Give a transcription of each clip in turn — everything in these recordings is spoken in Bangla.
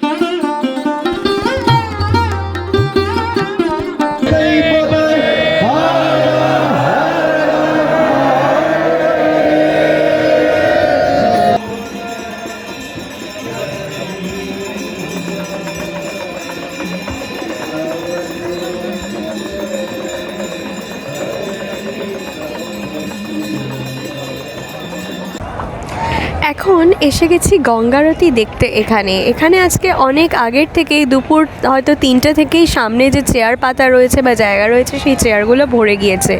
এখন এসে গেছি গঙ্গারতি দেখতে এখানে। এখানে আজকে অনেক আগের থেকেই দুপুর হয়তো তিনটে থেকেই সামনে যে চেয়ার পাতা রয়েছে বা জায়গা রয়েছে, সেই চেয়ারগুলো ভরে গিয়েছে।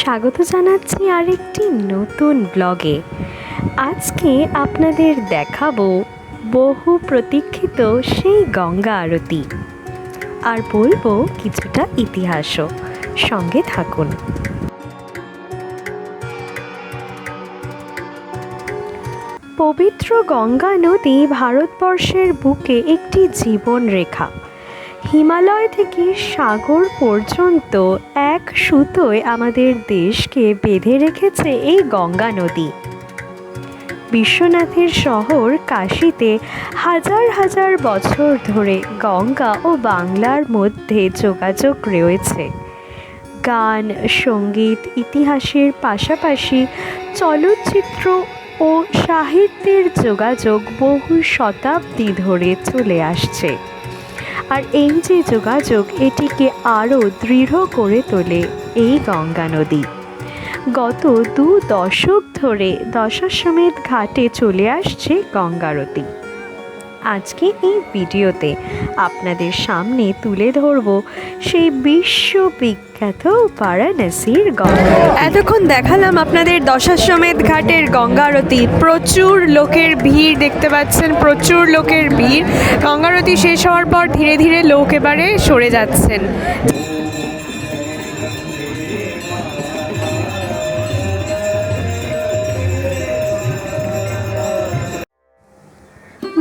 স্বাগত জানাচ্ছি আরেকটি নতুন ব্লগে আজকে আপনাদের দেখাবো বহু প্রতীক্ষিত সেই গঙ্গা আরতি। আর বলব কিছুটা ইতিহাসও। সঙ্গে থাকুন। পবিত্র গঙ্গা নদী ভারতবর্ষের বুকে একটি জীবন রেখা। হিমালয় থেকে সাগর পর্যন্ত এক সুতোয় আমাদের দেশকে বেঁধে রেখেছে এই গঙ্গা নদী। বিশ্বনাথের শহর কাশীতে হাজার হাজার বছর ধরে গঙ্গা ও বাংলার মধ্যে যোগাযোগ রয়েছে। গান, সংগীত, ইতিহাসের পাশাপাশি চলচ্চিত্র ও সাহিত্যের যোগাযোগ বহু শতাব্দী ধরে চলে আসছে। আর এই যে যোগাযোগ, এটিকে আরও দৃঢ় করে তোলে এই গঙ্গা নদী। গত দু দশক ধরে দশাশ্বমেধ ঘাটে চলে আসছে গঙ্গারতি। আজকে এই ভিডিওতে আপনাদের সামনে তুলে ধরব সেই বিশ্ববিখ্যাত বারাণসীর গঙ্গা এতক্ষণ দেখালাম আপনাদের দশাশ্বমেধ ঘাটের গঙ্গারতি। প্রচুর লোকের ভিড় দেখতে পাচ্ছেন, প্রচুর লোকের ভিড়। গঙ্গারতি শেষ হওয়ার পর ধীরে ধীরে লোক এবারে সরে যাচ্ছেন।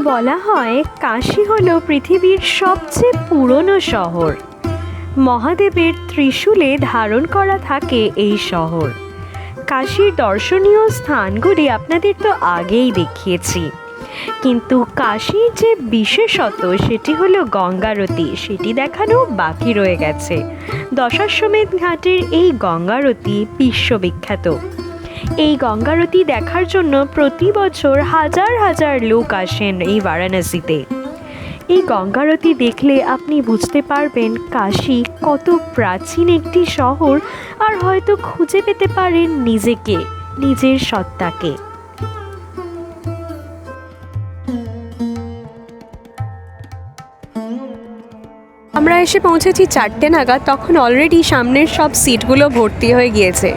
বলা হয় কাশী হল পৃথিবীর সবচেয়ে পুরনো শহর। মহাদেবের ত্রিশূলে ধারণ করা থাকে এই শহর। কাশীর দর্শনীয় স্থানগুলি আপনাদের তো আগেই দেখিয়েছি। কিন্তু কাশীর যে বিশেষত সেটি হলো গঙ্গারতি। সেটি দেখানো বাকি রয়ে গেছে। দশাশ্বমেধ ঘাটের এই গঙ্গারতি বিশ্ববিখ্যাত। এই গঙ্গারতি দেখার জন্য প্রতি বছর হাজার হাজার লোক আসেন এই বারাণসীতে। এই গঙ্গারতি দেখলে আপনি বুঝতে পারবেন কাশী কত প্রাচীন একটি শহর আর হয়তো খুঁজে পেতে পারেন নিজেকে, নিজের সত্তাকে। আমরা এসে পৌঁছেছি চারটে নাগাদ, তখন অলরেডি সামনের সব সিটগুলো ভর্তি হয়ে গিয়েছে।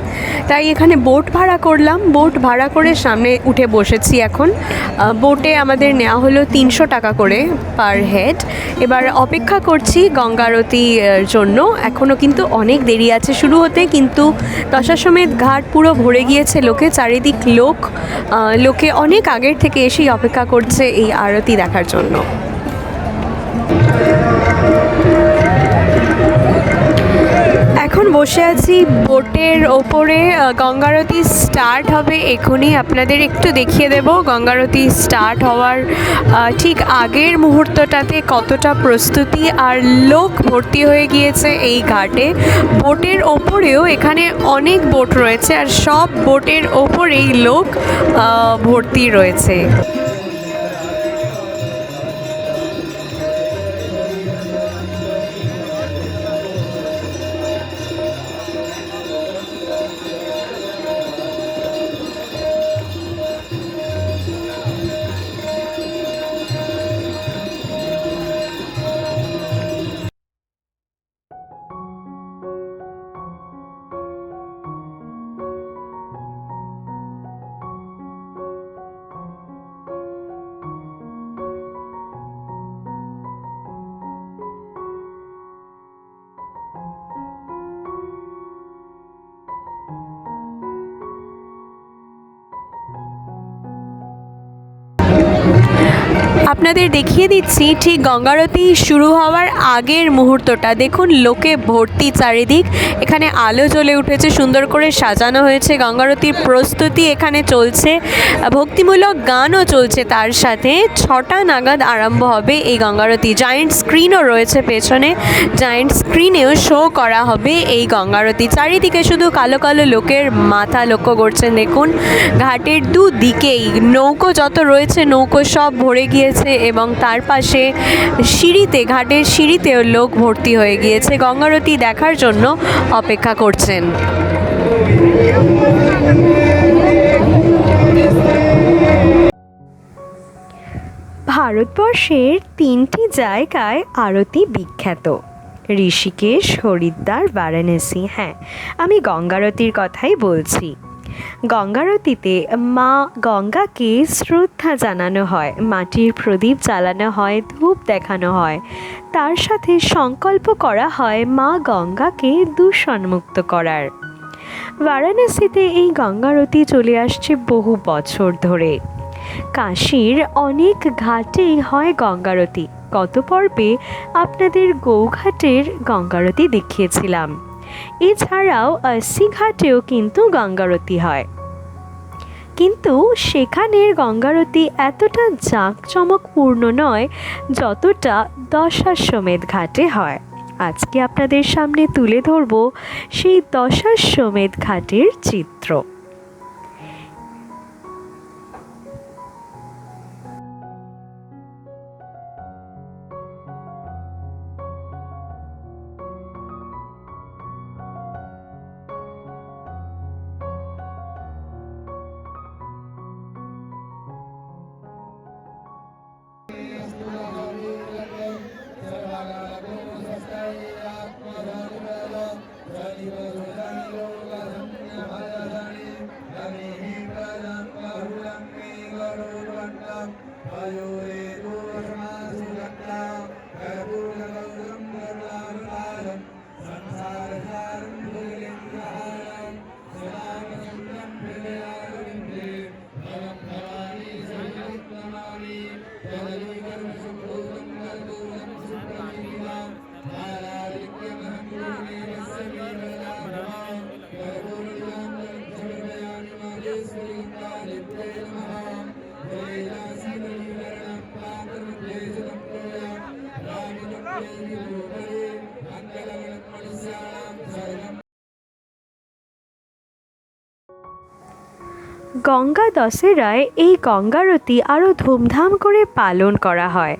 তাই এখানে বোট ভাড়া করলাম। বোট ভাড়া করে সামনে উঠে বসেছি এখন। বোটে আমাদের নেওয়া হলো তিনশো টাকা করে পার হেড এবার অপেক্ষা করছি গঙ্গারতির জন্য। এখনও কিন্তু অনেক দেরি আছে শুরু হতে, কিন্তু দশাশ্বমেধ ঘাট পুরো ভরে গিয়েছে লোকে, চারিদিক লোক। লোকে অনেক আগের থেকে এসেই অপেক্ষা করছে এই আরতি দেখার জন্য। বসে আছি, বোটের ওপরে গঙ্গারতি স্টার্ট হবে এখনই। আপনাদের একটু দেখিয়ে দেব, গঙ্গারতি স্টার্ট হওয়ার ঠিক আগের মুহূর্তটাতে কতটা প্রস্তুতি আর লোক ভর্তি হয়ে গিয়েছে এই ঘাটে। বোটের ওপরেও এখানে অনেক বোট রয়েছে আর সব বোটের ওপরেই লোক ভর্তি রয়েছে। আপনাদের দেখিয়ে দিচ্ছি, ঠিক গঙ্গারতি শুরু হওয়ার আগের মুহূর্তটা। দেখুন, লোকে ভর্তি চারিদিক। এখানে আলো জ্বলে উঠেছে, সুন্দর করে সাজানো হয়েছে গঙ্গারতির প্রস্তুতি এখানে চলছে। ভক্তিমূলক গানও চলছে তার সাথে। ছটা নাগাদ আরম্ভ হবে এই গঙ্গারতি জায়েন্ট স্ক্রিনও রয়েছে পেছনে। জায়েন্ট স্ক্রিনেও শো করা হবে এই গঙ্গারতি চারিদিকে শুধু কালো কালো লোকের মাথা লক্ষ্য করছেন, দেখুন। ঘাটের দুদিকেই নৌকো যত রয়েছে, নৌকো সব ভরে গিয়েছে। এবং তার পাশে সিঁড়িতে, ঘাটের সিঁড়িতেও লোক ভর্তি হয়ে গিয়েছে। গঙ্গারতি দেখার জন্য অপেক্ষা করছেন। ভারতবর্ষের তিনটি জায়গায় আরতি বিখ্যাত। ঋষিকেশ, হরিদ্বার, বারাণসী। হ্যাঁ আমি গঙ্গারতির কথাই বলছি। গঙ্গারতিতে মা গঙ্গাকে শ্রদ্ধা জানানো হয়, মাটির প্রদীপ জ্বালানো হয়, ধূপ দেখানো হয়। তার সাথে সংকল্প করা হয় মা গঙ্গাকে দূষণমুক্ত করার। বারাণসীতে এই গঙ্গারতি চলে আসছে বহু বছর ধরে। কাশীর অনেক ঘাটেই হয় গঙ্গারতি। গত পর্বে আপনাদের গৌঘাটের গঙ্গারতি দেখিয়েছিলাম। এছাড়াও আসি ঘাটেও কিন্তু গঙ্গারতি হয়। কিন্তু সেখানের গঙ্গারতি এতটা জাঁকজমকপূর্ণ নয়, যতটা দশাশ্বমেধ ঘাটে হয়। আজকে আপনাদের সামনে তুলে ধরব সেই দশাশ্বমেধ ঘাটের চিত্র। Yeah. গঙ্গা দশেরায় এই গঙ্গারতি আরও ধুমধাম করে পালন করা হয়।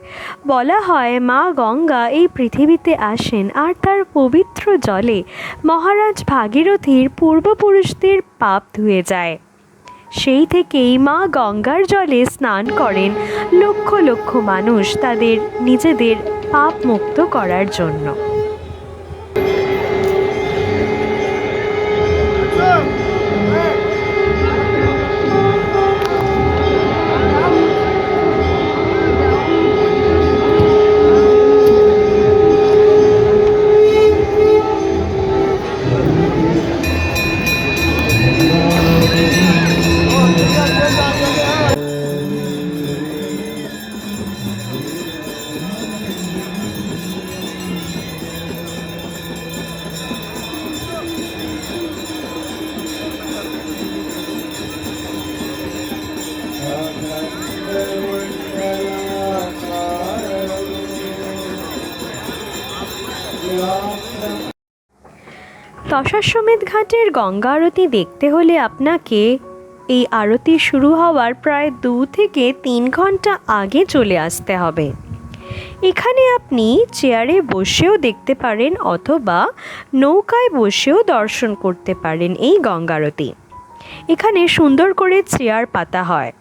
বলা হয়, মা গঙ্গা এই পৃথিবীতে আসেন আর তার পবিত্র জলে মহারাজ ভাগীরথীর পূর্বপুরুষদের পাপ ধুয়ে যায়। সেই থেকেই মা গঙ্গার জলে স্নান করেন লক্ষ লক্ষ মানুষ তাদের নিজেদের পাপ মুক্ত করার জন্য। দশাশ্বমেধ ঘাটের গঙ্গা আরতি দেখতে হলে আপনাকে এই আরতি শুরু হওয়ার প্রায় দু থেকে তিন ঘণ্টা আগে চলে আসতে হবে। এখানে আপনি চেয়ারে বসেও দেখতে পারেন অথবা নৌকায় বসেও দর্শন করতে পারেন এই গঙ্গারতি এখানে সুন্দর করে চেয়ার পাতা হয়।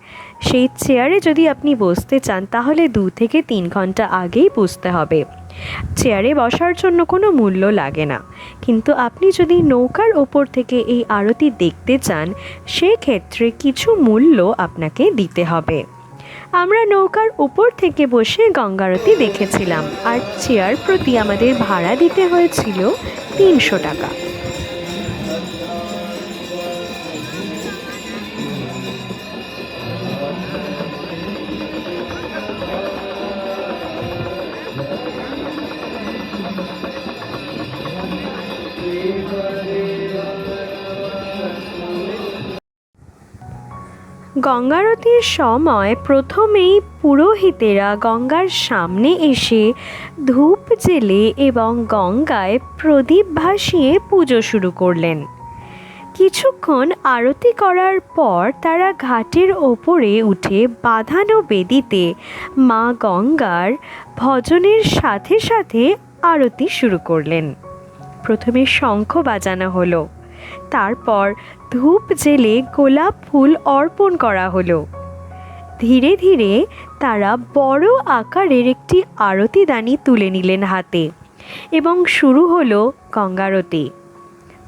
সেই চেয়ারে যদি আপনি বসতে চান তাহলে দু থেকে তিন ঘণ্টা আগেই বসতে হবে। চেয়ারে বসার জন্য কোনো মূল্য লাগে না। কিন্তু আপনি যদি নৌকার ওপর থেকে এই আরতি দেখতে চান, সেক্ষেত্রে কিছু মূল্য আপনাকে দিতে হবে। আমরা নৌকার উপর থেকে বসে গঙ্গারতি দেখেছিলাম। আর চেয়ার প্রতি আমাদের ভাড়া দিতে হয়েছিল তিনশো টাকা। গঙ্গারতির সময় প্রথমেই পুরোহিতেরা গঙ্গার সামনে এসে ধূপ জেলে এবং গঙ্গায় প্রদীপ ভাসিয়ে পুজো শুরু করলেন। কিছুক্ষণ আরতি করার পর তারা ঘাটের ওপরে উঠে বাঁধানো বেদিতে মা গঙ্গার ভজনের সাথে সাথে আরতি শুরু করলেন। প্রথমে শঙ্খ বাজানো হলো। তারপর ধূপ জেলে গোলাপ ফুল অর্পণ করা হলো। ধীরে ধীরে তারা বড় আকারের একটি আরতিদানি তুলে নিলেন হাতে এবং শুরু হলো গঙ্গারতি।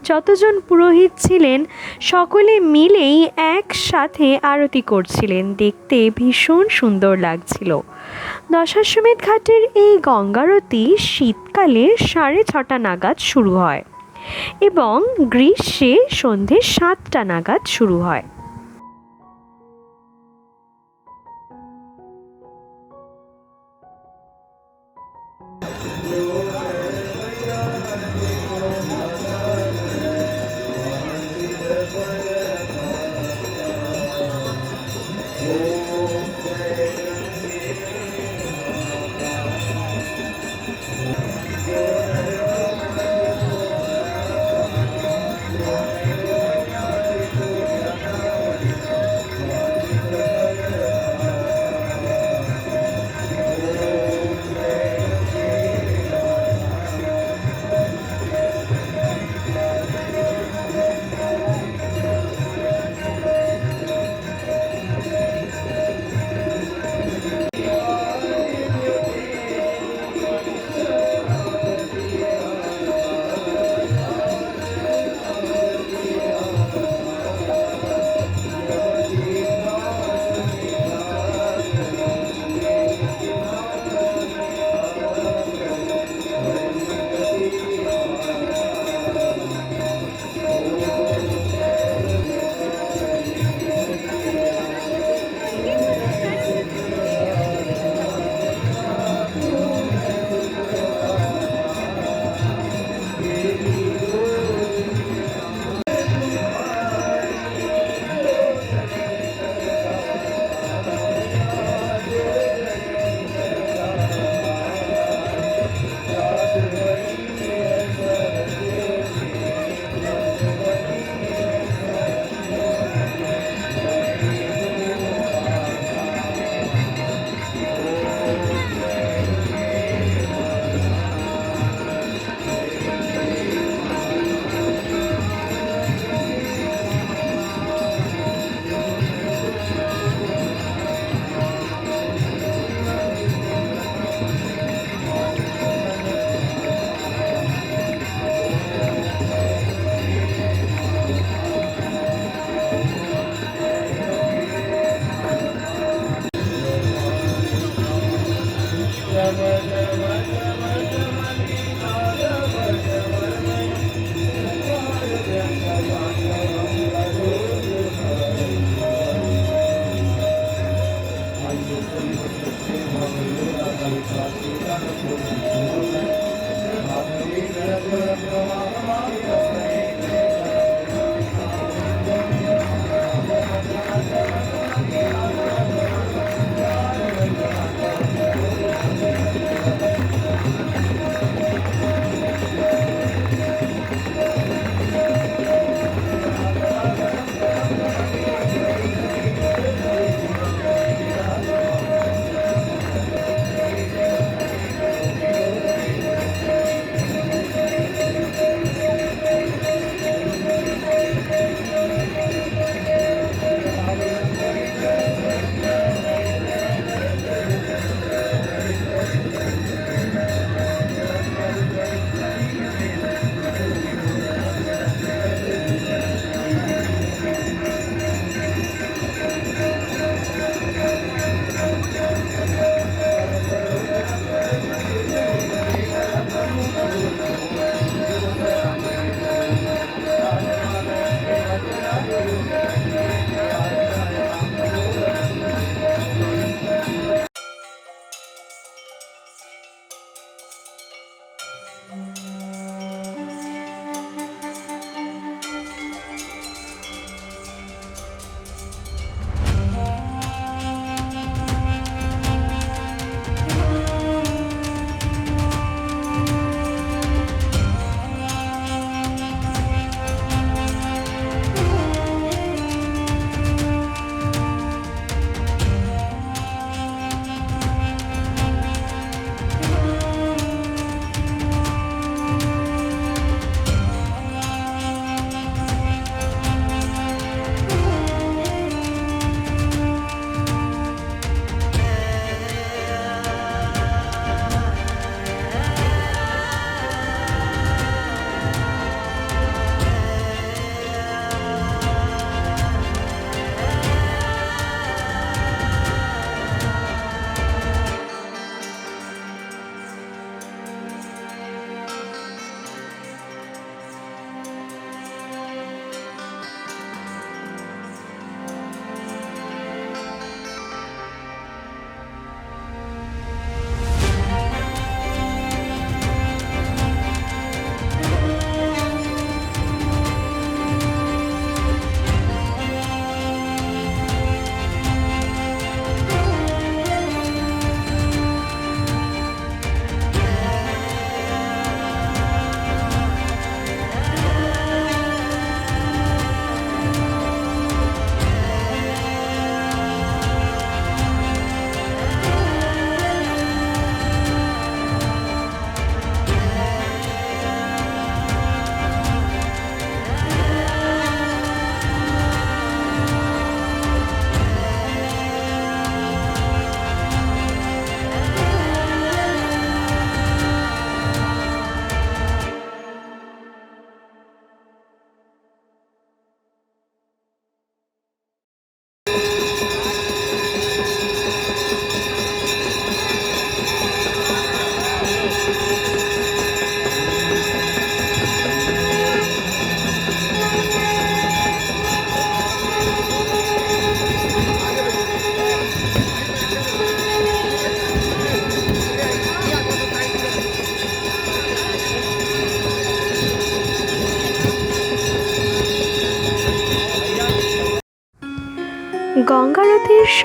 যতজন পুরোহিত ছিলেন, সকলে মিলেই একসাথে আরতি করছিলেন। দেখতে ভীষণ সুন্দর লাগছিল। দশাশ্বমেধ ঘাটের এই গঙ্গারতি শীতকালে সাড়ে ছটা নাগাদ শুরু হয় এবং গ্রীষ্মে সন্ধে সাতটা নাগাদ শুরু হয়।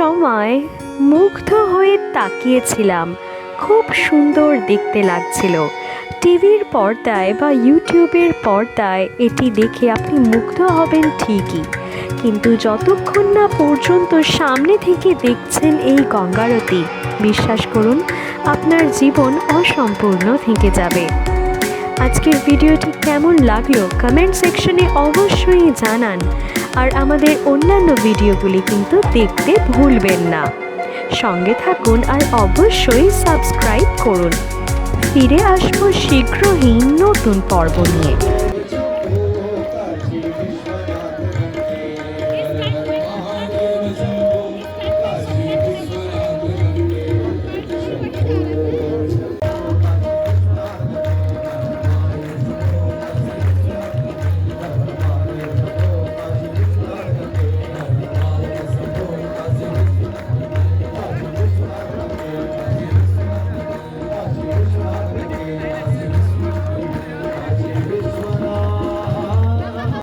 সময় মুগ্ধ হয়ে তাকিয়েছিলাম। খুব সুন্দর দেখতে লাগছিল। টিভির পর্দায় বা ইউটিউবের পর্দায় এটি দেখে আপনি মুগ্ধ হবেন ঠিকই। কিন্তু যতক্ষণ না পর্যন্ত সামনে থেকে দেখছেন এই গঙ্গারতি, বিশ্বাস করুন, আপনার জীবন অসম্পূর্ণ থেকে যাবে। আজকের ভিডিওটি কেমন লাগল কমেন্ট সেকশনে অবশ্যই জানান। আর আমাদের অন্যান্য ভিডিওগুলি কিন্তু দেখতে ভুলবেন না। সঙ্গে থাকুন আর অবশ্যই সাবস্ক্রাইব করুন। ফিরে আসব শীঘ্রই নতুন পর্ব নিয়ে।